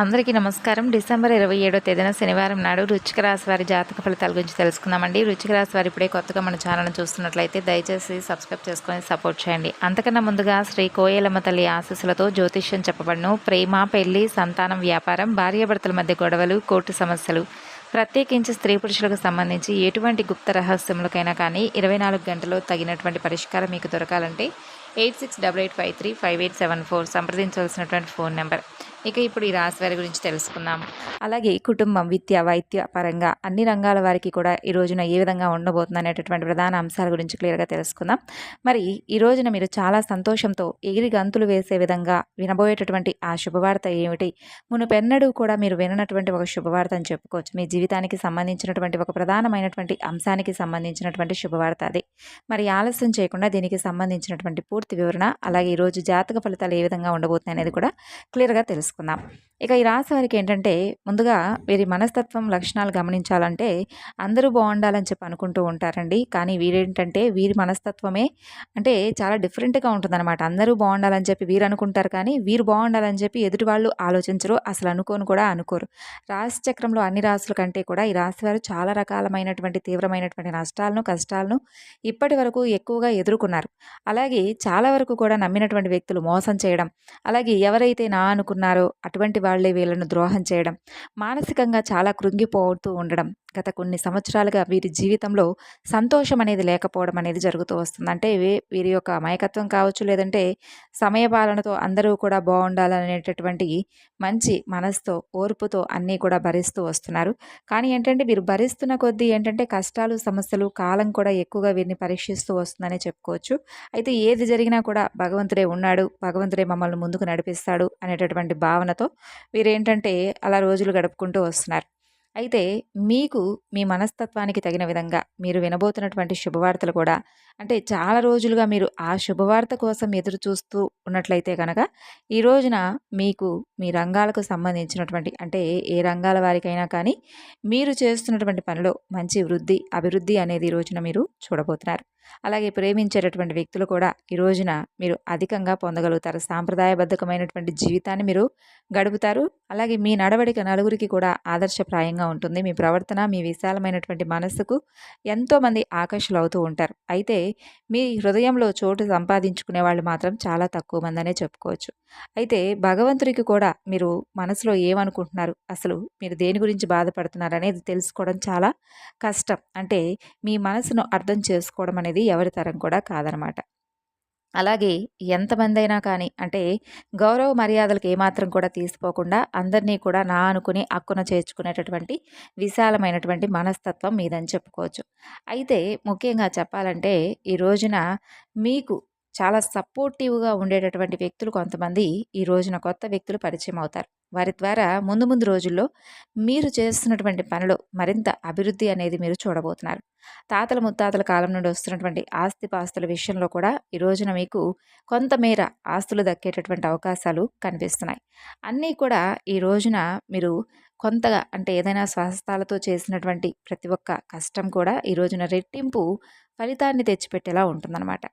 అందరికీ నమస్కారం. డిసెంబర్ ఇరవై ఏడో తేదీన శనివారం నాడు రుచిక రాశి వారి జాతక ఫలితాల గురించి తెలుసుకుందామండి. రుచిక రాశి వారు ఇప్పుడే కొత్తగా మన ఛానల్ని చూస్తున్నట్లయితే దయచేసి సబ్స్క్రైబ్ చేసుకొని సపోర్ట్ చేయండి. అంతకన్నా ముందుగా శ్రీ కోయలమ్మ తల్లి ఆశీస్సులతో జ్యోతిష్యం చెప్పబడను. ప్రేమ పెళ్ళి సంతానం వ్యాపారం భార్యాభర్తల మధ్య గొడవలు కోర్టు సమస్యలు. ప్రత్యేకించి స్త్రీ పురుషులకు సంబంధించి ఎటువంటి గుప్త రహస్యములకైనా కానీ ఇరవై నాలుగు గంటల్లో తగినటువంటి పరిష్కారం మీకు దొరకాలంటే eight six double eight five three five eight seven four సంప్రదించవలసినటువంటి phone number. ఇక ఇప్పుడు ఈ రాశి వారి గురించి తెలుసుకుందాం. అలాగే కుటుంబం విద్య వైద్య పరంగా అన్ని రంగాల వారికి కూడా ఈ రోజున ఏ విధంగా ఉండబోతుంది అనేటటువంటి ప్రధాన అంశాల గురించి క్లియర్గా తెలుసుకుందాం. మరి ఈ రోజున మీరు చాలా సంతోషంతో ఎగిరి గంతులు వేసే విధంగా వినబోయేటటువంటి ఆ శుభవార్త ఏమిటి? మునుపెన్నడూ కూడా మీరు విననటువంటి ఒక శుభవార్త అని చెప్పుకోవచ్చు. మీ జీవితానికి సంబంధించినటువంటి ఒక ప్రధానమైనటువంటి అంశానికి సంబంధించినటువంటి శుభవార్త అది. మరి ఆలస్యం చేయకుండా దీనికి సంబంధించినటువంటి పూర్తి వివరణ అలాగే ఈరోజు జాతక ఫలితాలు ఏ విధంగా ఉండబోతున్నాయి అనేది కూడా క్లియర్గా తెలుసుకుందాం ఇక ఈ రాశి వారికి ఏంటంటే ముందుగా వీరి మనస్తత్వం లక్షణాలు గమనించాలంటే అందరూ బాగుండాలని చెప్పి అనుకుంటూ ఉంటారండి. కానీ వీరేంటంటే వీరి మనస్తత్వమే అంటే చాలా డిఫరెంట్గా ఉంటుందన్నమాట. అందరూ బాగుండాలని చెప్పి వీరు అనుకుంటారు కానీ వీరు బాగుండాలని చెప్పి ఎదుటి వాళ్ళు ఆలోచించరు అసలు అనుకోను కూడా అనుకోరు. రాశి చక్రంలో అన్ని రాశుల కంటే కూడా ఈ రాశి వారు చాలా రకాలమైనటువంటి తీవ్రమైనటువంటి నష్టాలను కష్టాలను ఇప్పటి వరకు ఎక్కువగా ఎదుర్కొన్నారు. అలాగే చాలా వరకు కూడా నమ్మినటువంటి వ్యక్తులు మోసం చేయడం అలాగే ఎవరైతే నా అనుకున్నారో అటువంటి వాళ్ళే వీళ్ళను ద్రోహం చేయడం మానసికంగా చాలా కృంగిపోతూ ఉండడం గత కొన్ని సంవత్సరాలుగా వీరి జీవితంలో సంతోషం అనేది లేకపోవడం అనేది జరుగుతూ వస్తుంది. అంటే వీరి యొక్క అమాయకత్వం కావచ్చు లేదంటే సమయపాలనతో అందరూ కూడా బాగుండాలనేటటువంటి మంచి మనసుతో ఓర్పుతో అన్నీ కూడా భరిస్తూ వస్తున్నారు. కానీ ఏంటంటే వీరు భరిస్తున్న కొద్దీ ఏంటంటే కష్టాలు సమస్యలు కాలం కూడా ఎక్కువగా వీరిని పరీక్షిస్తూ వస్తుందనే చెప్పుకోవచ్చు. అయితే ఏది జరిగినా కూడా భగవంతుడే ఉన్నాడు భగవంతుడే మమ్మల్ని ముందుకు నడిపిస్తాడు అనేటటువంటి భావనతో వీరేంటంటే అలా రోజులు గడుపుకుంటూ వస్తున్నారు. అయితే మీకు మీ మనస్తత్వానికి తగిన విధంగా మీరు వినబోతున్నటువంటి శుభవార్తలు కూడా అంటే చాలా రోజులుగా మీరు ఆ శుభవార్త కోసం ఎదురు చూస్తూ ఉన్నట్లయితే కనుక ఈ రోజున మీకు మీ రంగాలకు సంబంధించినటువంటి అంటే ఏ రంగాల వారికైనా కానీ మీరు చేస్తున్నటువంటి పనిలో మంచి వృద్ధి అభివృద్ధి అనేది ఈ రోజున మీరు చూడబోతున్నారు. అలాగే ప్రేమించేటటువంటి వ్యక్తులు కూడా ఈ రోజున మీరు అధికంగా పొందగలుగుతారు. సాంప్రదాయబద్ధకమైనటువంటి జీవితాన్ని మీరు గడుపుతారు. అలాగే మీ నడవడిక నలుగురికి కూడా ఆదర్శప్రాయంగా ఉంటుంది. మీ ప్రవర్తన మీ విశాలమైనటువంటి మనస్సుకు ఎంతోమంది ఆకర్షులు అవుతూ ఉంటారు. అయితే మీ హృదయంలో చోటు సంపాదించుకునే వాళ్ళు మాత్రం చాలా తక్కువ మందనే చెప్పుకోవచ్చు. అయితే భగవంతుడికి కూడా మీరు మనసులో ఏమనుకుంటున్నారు? అసలు మీరు దేని గురించి బాధపడుతున్నారు అనేది తెలుసుకోవడం చాలా కష్టం. అంటే మీ మనసును అర్థం చేసుకోవడం అనేది ఎవరి తరం కూడా కాదనమాట. అలాగే ఎంతమంది అయినా కానీ అంటే గౌరవ మర్యాదలకు ఏమాత్రం కూడా తీసిపోకుండా అందరినీ కూడా నా అనుకుని అక్కున చేర్చుకునేటటువంటి విశాలమైనటువంటి మనస్తత్వం మీదని చెప్పుకోవచ్చు. అయితే ముఖ్యంగా చెప్పాలంటే ఈ రోజున మీకు చాలా సపోర్టివ్గా ఉండేటటువంటి వ్యక్తులు కొంతమంది ఈ రోజున కొత్త వ్యక్తులు పరిచయం అవుతారు. వారి ద్వారా ముందు ముందు రోజుల్లో మీరు చేస్తున్నటువంటి పనులు మరింత అభివృద్ధి అనేది మీరు చూడబోతున్నారు. తాతల ముత్తాతల కాలం నుండి వస్తున్నటువంటి ఆస్తిపాస్తుల విషయంలో కూడా ఈ రోజున మీకు కొంతమేర ఆస్తులు దక్కేటటువంటి అవకాశాలు కనిపిస్తున్నాయి. అన్నీ కూడా ఈ రోజున మీరు కొంతగా అంటే ఏదైనా స్వహస్తాలతో చేసినటువంటి ప్రతి ఒక్క కష్టం కూడా ఈ రోజున రెట్టింపు ఫలితాన్ని తెచ్చిపెట్టేలా ఉంటుందన్నమాట.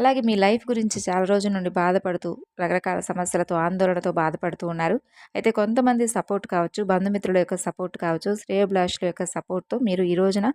అలాగే మీ లైఫ్ గురించి చాలా రోజుల నుండి బాధపడుతూ రకరకాల సమస్యలతో ఆందోళనతో బాధపడుతూ ఉన్నారు. అయితే కొంతమంది సపోర్ట్ కావచ్చు బంధుమిత్రుల యొక్క సపోర్ట్ కావచ్చు శ్రేయోభిలాషుల యొక్క సపోర్ట్తో మీరు ఈ రోజున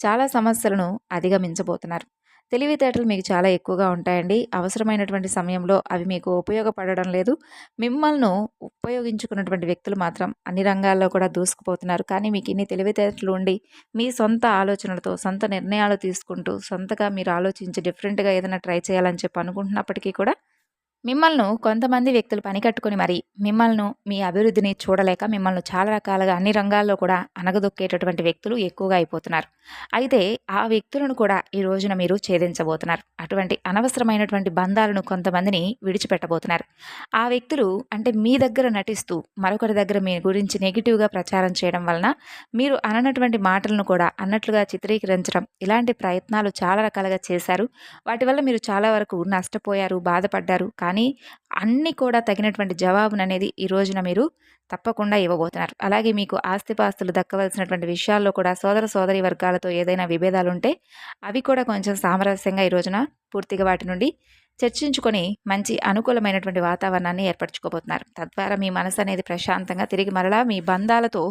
చాలా సమస్యలను అధిగమించబోతున్నారు. తెలివితేటలు మీకు చాలా ఎక్కువగా ఉంటాయండి. అవసరమైనటువంటి సమయంలో అవి మీకు ఉపయోగపడడం లేదు. మిమ్మల్ని ఉపయోగించుకున్నటువంటి వ్యక్తులు మాత్రం అన్ని రంగాల్లో కూడా దూసుకుపోతున్నారు. కానీ మీకు ఇన్ని తెలివితేటలు ఉండి మీ సొంత ఆలోచనలతో సొంత నిర్ణయాలు తీసుకుంటూ సొంతగా మీరు ఆలోచించి డిఫరెంట్గా ఏదైనా ట్రై చేయాలని చెప్పి అనుకుంటున్నప్పటికీ కూడా మిమ్మల్ని కొంతమంది వ్యక్తులు పని కట్టుకొని మరి మిమ్మల్ని మీ అభివృద్ధిని చూడలేక మిమ్మల్ని చాలా రకాలుగా అన్ని రంగాల్లో కూడా అనగదొక్కేటటువంటి వ్యక్తులు ఎక్కువగా అయిపోతున్నారు. అయితే ఆ వ్యక్తులను కూడా ఈ రోజున మీరు ఛేదించబోతున్నారు. అటువంటి అనవసరమైనటువంటి బంధాలను కొంతమందిని విడిచిపెట్టబోతున్నారు. ఆ వ్యక్తులు అంటే మీ దగ్గర నటిస్తూ మరొకరి దగ్గర మీ గురించి నెగిటివ్గా ప్రచారం చేయడం వలన మీరు అననటువంటి మాటలను కూడా అన్నట్లుగా చిత్రీకరించడం ఇలాంటి ప్రయత్నాలు చాలా రకాలుగా చేశారు. వాటి వల్ల మీరు చాలా వరకు నష్టపోయారు బాధపడ్డారు. కానీ అన్నీ కూడా తగినటువంటి జవాబుననేది ఈ రోజున మీరు తప్పకుండా ఇవ్వబోతున్నారు. అలాగే మీకు ఆస్తిపాస్తులు దక్కవలసినటువంటి విషయాల్లో కూడా సోదర సోదరి వర్గాలతో ఏదైనా విభేదాలు ఉంటే అవి కూడా కొంచెం సామరస్యంగా ఈ రోజున పూర్తిగా వాటి నుండి చర్చించుకొని మంచి అనుకూలమైనటువంటి వాతావరణాన్ని ఏర్పరచుకోబోతున్నారు. తద్వారా మీ మనసు అనేది ప్రశాంతంగా తిరిగి మరలా మీ బంధాలతో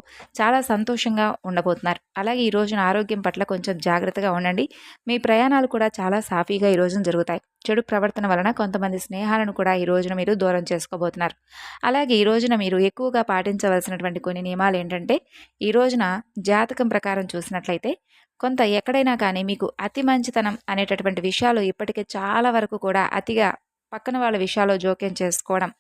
చాలా సంతోషంగా ఉండబోతున్నారు. అలాగే ఈ రోజున ఆరోగ్యం పట్ల కొంచెం జాగ్రత్తగా ఉండండి. మీ ప్రయాణాలు కూడా చాలా సాఫీగా ఈ రోజున జరుగుతాయి. చెడు ప్రవర్తన వలన కొంతమంది స్నేహాలను కూడా ఈ రోజున మీరు దూరం చేసుకోబోతున్నారు. అలాగే ఈ రోజున మీరు ఎక్కువగా పాటించవలసినటువంటి కొన్ని నియమాలు ఏంటంటే ఈ రోజున జాతకం ప్రకారం చూసినట్లయితే కొంత ఎక్కడైనా కానీ మీకు అతి మంచితనం అనేటటువంటి విషయాలు ఇప్పటికే చాలా వరకు కూడా అతిగా పక్కన వాళ్ళ విషయాల్లో జోక్యం చేసుకోవడం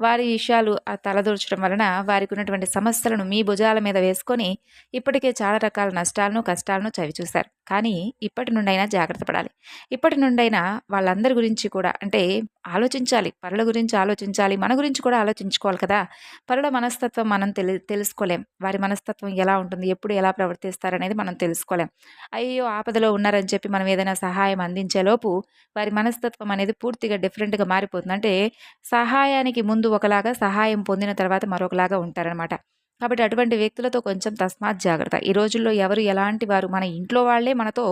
వారి విషయాలు ఆ తలదూర్చడం వలన వారికి ఉన్నటువంటి సమస్యలను మీ భుజాల మీద వేసుకొని ఇప్పటికే చాలా రకాల నష్టాలను కష్టాలను చవిచూశారు. కానీ ఇప్పటి నుండైనా జాగ్రత్త పడాలి. ఇప్పటి నుండైనా వాళ్ళందరి గురించి కూడా అంటే ఆలోచించాలి. పరుల గురించి ఆలోచించాలి. మన గురించి కూడా ఆలోచించుకోవాలి కదా. పరుల మనస్తత్వం మనం తెలి తెలుసుకోలేం. వారి మనస్తత్వం ఎలా ఉంటుంది? ఎప్పుడు ఎలా ప్రవర్తిస్తారనేది మనం తెలుసుకోలేం. అయ్యో ఆపదలో ఉన్నారని చెప్పి మనం ఏదైనా సహాయం అందించేలోపు వారి మనస్తత్వం అనేది పూర్తిగా డిఫరెంట్గా మారిపోతుంది. అంటే సహాయానికి ముందు ఒకలాగా సహాయం పొందిన తర్వాత మరొకలాగా ఉంటారనమాట కాబట్టి అటువంటి వ్యక్తులతో కొంచెం తస్మాత్ జాగ్రత్త. ఈ రోజుల్లో ఎవరు ఎలాంటి వారు మన ఇంట్లో వాళ్ళే మనతో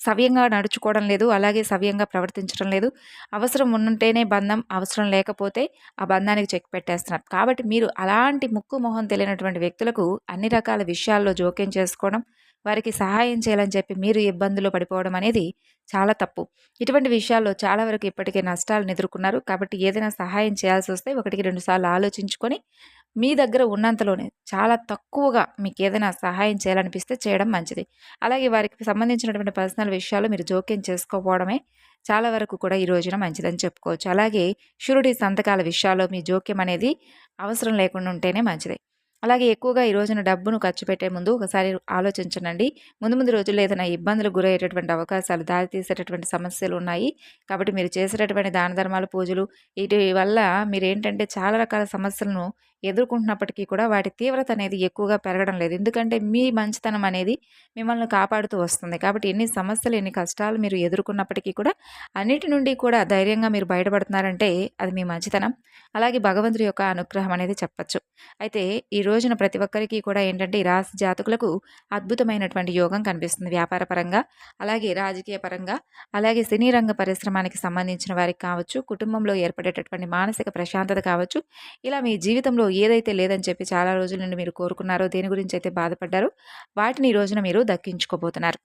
సవ్యంగా నడుచుకోవడం లేదు అలాగే సవ్యంగా ప్రవర్తించడం లేదు. అవసరం ఉంటేనే బంధం అవసరం లేకపోతే ఆ బంధానికి చెక్ పెట్టేస్తున్నారు. కాబట్టి మీరు అలాంటి ముక్కు మొహం తెలియనటువంటి వ్యక్తులకు అన్ని రకాల విషయాల్లో జోక్యం చేసుకోవడం వారికి సహాయం చేయాలని చెప్పి మీరు ఇబ్బందులు పడిపోవడం అనేది చాలా తప్పు. ఇటువంటి విషయాల్లో చాలా వరకు ఇప్పటికే నష్టాలను ఎదుర్కొన్నారు. కాబట్టి ఏదైనా సహాయం చేయాల్సి వస్తే ఒకటికి రెండుసార్లు ఆలోచించుకొని మీ దగ్గర ఉన్నంతలోనే చాలా తక్కువగా మీకు ఏదైనా సహాయం చేయాలనిపిస్తే చేయడం మంచిది. అలాగే వారికి సంబంధించినటువంటి పర్సనల్ విషయాలు మీరు జోక్యం చేసుకోకపోవడమే చాలా వరకు కూడా ఈ రోజున మంచిదని చెప్పుకోవచ్చు. అలాగే షురుడి సంతకాల విషయాల్లో మీ జోక్యం అనేది అవసరం లేకుండా ఉంటేనే మంచిది. అలాగే ఎక్కువగా ఈ రోజున డబ్బును ఖర్చు పెట్టే ముందు ఒకసారి ఆలోచించనండి ముందు ముందు రోజుల్లో ఏదైనా ఇబ్బందులు గురయ్యేటటువంటి అవకాశాలు దారితీసేటటువంటి సమస్యలు ఉన్నాయి. కాబట్టి మీరు చేసేటటువంటి దాన ధర్మాలు పూజలు వీటి వల్ల మీరు ఏంటంటే చాలా రకాల సమస్యలను ఎదుర్కొంటున్నప్పటికీ కూడా వాటి తీవ్రత అనేది ఎక్కువగా పెరగడం లేదు. ఎందుకంటే మీ మంచితనం అనేది మిమ్మల్ని కాపాడుతూ వస్తుంది. కాబట్టి ఎన్ని సమస్యలు ఎన్ని కష్టాలు మీరు ఎదుర్కొన్నప్పటికీ కూడా అన్నిటి నుండి కూడా ధైర్యంగా మీరు బయటపడుతున్నారంటే అది మీ మంచితనం. అలాగే భగవంతుడి యొక్క అనుగ్రహం అనేది చెప్పచ్చు. అయితే ఈ రోజున ప్రతి ఒక్కరికి కూడా ఏంటంటే ఈ రాశి జాతకులకు అద్భుతమైనటువంటి యోగం కనిపిస్తుంది. వ్యాపార పరంగా అలాగే రాజకీయ పరంగా అలాగే సినీ రంగ పరిశ్రమానికి సంబంధించిన వారికి కావచ్చు కుటుంబంలో ఏర్పడేటటువంటి మానసిక ప్రశాంతత కావచ్చు. ఇలా మీ జీవితంలో ఏదైతే లేదని చెప్పి చాలా రోజుల నుండి మీరు కోరుకున్నారో దేని గురించి అయితే బాధపడ్డారో వాటిని ఈ రోజున మీరు దక్కించుకోబోతున్నారు.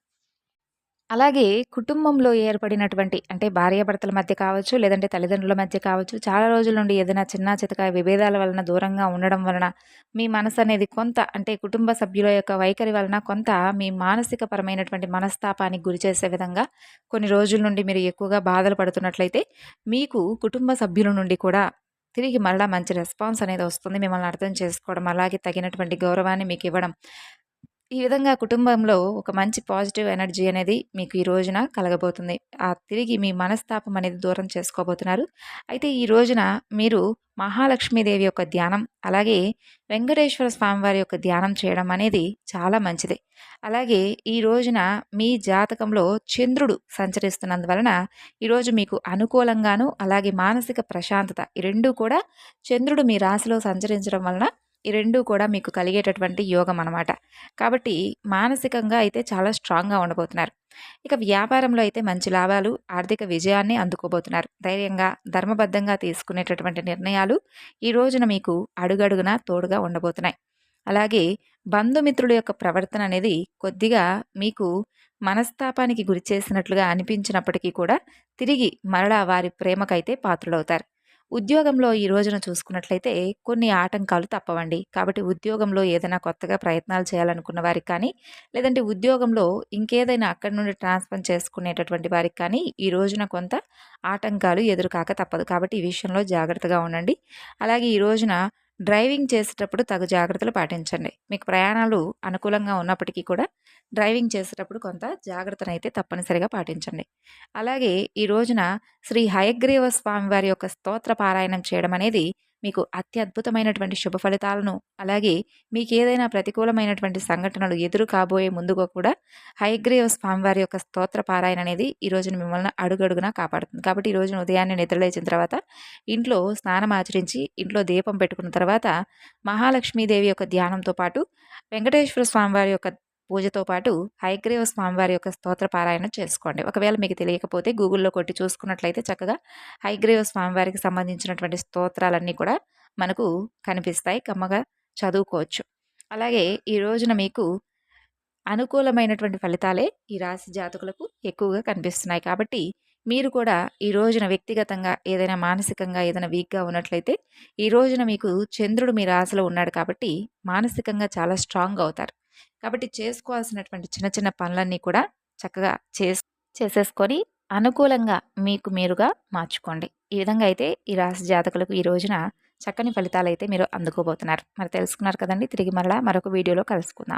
అలాగే కుటుంబంలో ఏర్పడినటువంటి అంటే భార్యాభర్తల మధ్య కావచ్చు లేదంటే తల్లిదండ్రుల మధ్య కావచ్చు చాలా రోజుల నుండి ఏదైనా చిన్న చితక విభేదాల వలన దూరంగా ఉండడం వలన మీ మనసు అనేది కొంత అంటే కుటుంబ సభ్యుల యొక్క వైఖరి వలన కొంత మీ మానసిక పరమైనటువంటి మనస్తాపానికి గురి చేసే విధంగా కొన్ని రోజుల నుండి మీరు ఎక్కువగా బాధలు పడుతున్నట్లయితే మీకు కుటుంబ సభ్యుల నుండి కూడా తిరిగి మరలా మంచి రెస్పాన్స్ అనేది వస్తుంది. మిమ్మల్ని అర్థం చేసుకోవడం అలాగే తగినటువంటి గౌరవాన్ని మీకు ఇవ్వడం. ఈ విధంగా కుటుంబంలో ఒక మంచి పాజిటివ్ ఎనర్జీ అనేది మీకు ఈ రోజున కలగబోతుంది. ఆ తిరిగి మీ మనస్తాపం అనేది దూరం చేసుకోబోతున్నారు. అయితే ఈ రోజున మీరు మహాలక్ష్మీదేవి యొక్క ధ్యానం అలాగే వెంకటేశ్వర స్వామివారి యొక్క ధ్యానం చేయడం అనేది చాలా మంచిది. అలాగే ఈ రోజున మీ జాతకంలో చంద్రుడు సంచరిస్తున్నందువలన ఈరోజు మీకు అనుకూలంగాను అలాగే మానసిక ప్రశాంతత ఈ రెండు కూడా చంద్రుడు మీ రాశిలో సంచరించడం వలన ఈ రెండు కూడా మీకు కలిగేటటువంటి యోగం అనమాట కాబట్టి మానసికంగా అయితే చాలా స్ట్రాంగ్గా ఉండబోతున్నారు. ఇక వ్యాపారంలో అయితే మంచి లాభాలు ఆర్థిక విజయాన్ని అందుకోబోతున్నారు. ధైర్యంగా ధర్మబద్ధంగా తీసుకునేటటువంటి నిర్ణయాలు ఈ రోజున మీకు అడుగడుగున తోడుగా ఉండబోతున్నాయి. అలాగే బంధుమిత్రుల యొక్క ప్రవర్తన అనేది కొద్దిగా మీకు మనస్తాపానికి గురి చేసినట్లుగా అనిపించినప్పటికీ కూడా తిరిగి మరలా వారి ప్రేమకైతే పాత్రులవుతారు. ఉద్యోగంలో ఈ రోజున చూసుకున్నట్లయితే కొన్ని ఆటంకాలు తప్పవండి. కాబట్టి ఉద్యోగంలో ఏదైనా కొత్తగా ప్రయత్నాలు చేయాలనుకున్న వారికి కానీ లేదంటే ఉద్యోగంలో ఇంకేదైనా అక్కడి నుండి ట్రాన్స్ఫర్ చేసుకునేటటువంటి వారికి కానీ ఈ రోజున కొంత ఆటంకాలు ఎదురుకాక తప్పదు. కాబట్టి ఈ విషయంలో జాగ్రత్తగా ఉండండి. అలాగే ఈ రోజున డ్రైవింగ్ చేసేటప్పుడు తగు జాగ్రత్తలు పాటించండి. మీకు ప్రయాణాలు అనుకూలంగా ఉన్నప్పటికీ కూడా డ్రైవింగ్ చేసేటప్పుడు కొంత జాగ్రత్తను అయితే తప్పనిసరిగా పాటించండి. అలాగే ఈ రోజున శ్రీ హయగ్రీవ స్వామి వారి యొక్క స్తోత్ర పారాయణం చేయడం అనేది మీకు అత్యద్భుతమైనటువంటి శుభ ఫలితాలను అలాగే మీకు ఏదైనా ప్రతికూలమైనటువంటి సంఘటనలు ఎదురు కాబోయే ముందుగా కూడా హయగ్రీవ స్వామివారి యొక్క స్తోత్ర పారాయణ అనేది ఈ రోజున మిమ్మల్ని అడుగడుగునా కాపాడుతుంది. కాబట్టి ఈ రోజున ఉదయాన్నే నిద్రలేచిన తర్వాత ఇంట్లో స్నానం ఆచరించి ఇంట్లో దీపం పెట్టుకున్న తర్వాత మహాలక్ష్మీదేవి యొక్క ధ్యానంతో పాటు వెంకటేశ్వర స్వామివారి యొక్క పూజతో పాటు హైగ్రీవ స్వామివారి యొక్క స్తోత్ర పారాయణ చేసుకోండి. ఒకవేళ మీకు తెలియకపోతే గూగుల్లో కొట్టి చూసుకున్నట్లయితే చక్కగా హైగ్రీవ స్వామివారికి సంబంధించినటువంటి స్తోత్రాలన్నీ కూడా మనకు కనిపిస్తాయి. కమ్మగా చదువుకోవచ్చు. అలాగే ఈ రోజున మీకు అనుకూలమైనటువంటి ఫలితాలే ఈ రాశి జాతకులకు ఎక్కువగా కనిపిస్తున్నాయి. కాబట్టి మీరు కూడా ఈ రోజున వ్యక్తిగతంగా ఏదైనా మానసికంగా ఏదైనా వీక్గా ఉన్నట్లయితే ఈ రోజున మీకు చంద్రుడు మీ రాశిలో ఉన్నాడు కాబట్టి మానసికంగా చాలా స్ట్రాంగ్ అవుతారు. కాబట్టి చేసుకోవాల్సినటువంటి చిన్న చిన్న పనులన్నీ కూడా చక్కగా చేసి చేసేసుకొని అనుకూలంగా మీకు మీరుగా మార్చుకోండి. ఈ విధంగా అయితే ఈ రాశి జాతకులకు ఈ రోజున చక్కని ఫలితాలు అయితే మీరు అందుకోబోతున్నారు. మరి తెలుసుకున్నారు కదండి. తిరిగి మరలా మరొక వీడియోలో కలుసుకుందాం.